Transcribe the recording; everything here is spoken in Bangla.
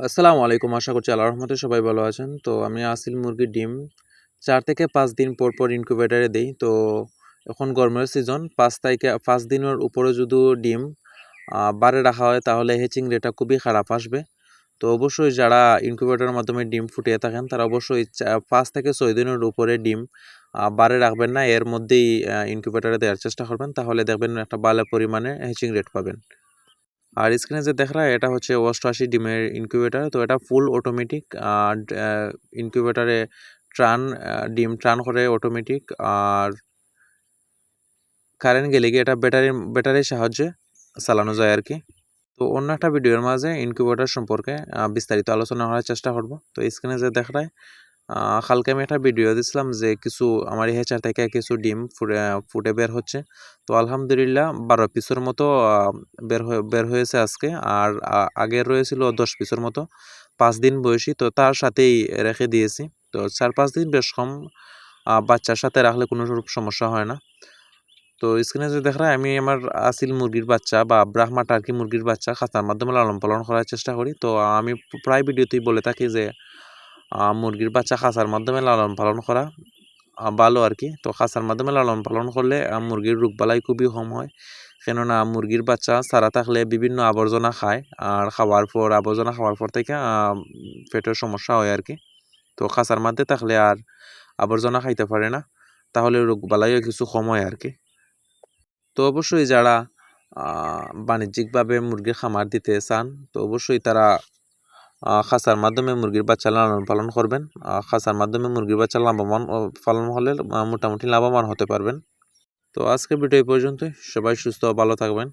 আসসালামু আলাইকুম। আশা করছি আল্লাহর রহমতে সবাই ভালো আছেন। তো আমি আসিল মুরগির ডিম। চার থেকে পাঁচ দিন পর পর ইনকিউবেটারে দিই। তো এখন গরমের সিজন পাঁচ তারিখে, পাঁচ দিনের উপরে যদি ডিম বারে রাখা হয়, তাহলে হেচিং রেটটা খুবই খারাপ আসবে। তো অবশ্যই যারা ইনকিউবেটারের মাধ্যমে ডিম ফুটিয়ে থাকেন, তারা অবশ্যই পাঁচ থেকে ছয় দিনের উপরে ডিম বারে রাখবেন না। এর মধ্যেই ইনকিউবেটারে দেওয়ার চেষ্টা করবেন। তাহলে দেখবেন একটা ভালো পরিমাণে হেচিং রেট পাবেন। আর স্ক্রিনে যে দেখা এটা হচ্ছে অষ্টআশি ডিমের ইনকিউবেটার তো এটা ফুল অটোমেটিক আর ইনকিউবেটারে ট্রান ডিম ট্রান করে অটোমেটিক আর কারেন্ট গেলে কি এটা ব্যাটারি ব্যাটারির সাহায্যে চালানো যায় আর কি। তো অন্য একটা ভিডিওর মাঝে ইনকিউবেটার সম্পর্কে বিস্তারিত আলোচনা করার চেষ্টা করব। তো স্ক্রিনে যে দেখা যায় আহ, কালকে আমি একটা ভিডিও দিছিলাম যে কিছু আমার হেচার থেকে কিছু ডিম ফুটে ফুটে বের হচ্ছে। তো আলহামদুলিল্লাহ বারো পিসের মতো বের হয়ে, বের হয়েছে আজকে। আর আগের আগে রয়েছিল দশ পিসের মতো। পাঁচ দিন বয়সী, তো তার সাথেই রেখে দিয়েছি। তো চার পাঁচ দিন বেশ কম বাচ্চার সাথে রাখলে কোনো সমস্যা হয় না। তো স্ক্রিনে যে দেখা আমি আমার আসিল মুরগির বাচ্চা বা ব্রাহ্মা টার্কি মুরগির বাচ্চা খাতার মাধ্যমে লালন পালন করার চেষ্টা করি। তো আমি প্রায় ভিডিওতেই বলে থাকি যে মুরগির বাচ্চা খাঁচার মাধ্যমে লালন পালন করা ভালো আর কি। তো খাঁচার মাধ্যমে লালন পালন করলে মুরগির রোগবালাই খুবই কম হয়। কেননা মুরগির বাচ্চা সারা থাকলে বিভিন্ন আবর্জনা খায় আর খাওয়ার পর, আবর্জনা খাওয়ার পর থেকে পেটের সমস্যা হয় আর কি। তো খাঁচার মধ্যে থাকলে আর আবর্জনা খাইতে পারে না, তাহলে রোগবালাইও কিছু কম হয় আর কি। তো অবশ্যই যারা বাণিজ্যিকভাবে মুরগির খামার দিতে চান, তো অবশ্যই তারা খাঁচার মাধ্যমে মুরগির বাচ্চা লালন পালন করবেন। খাঁচার মাধ্যমে মুরগির বাচ্চা লাভবান পালন হলে মোটামুটি লাভবান হতে পারবেন। তো আজকে ভিডিও এই পর্যন্তই। সবাই সুস্থ ভালো থাকবেন।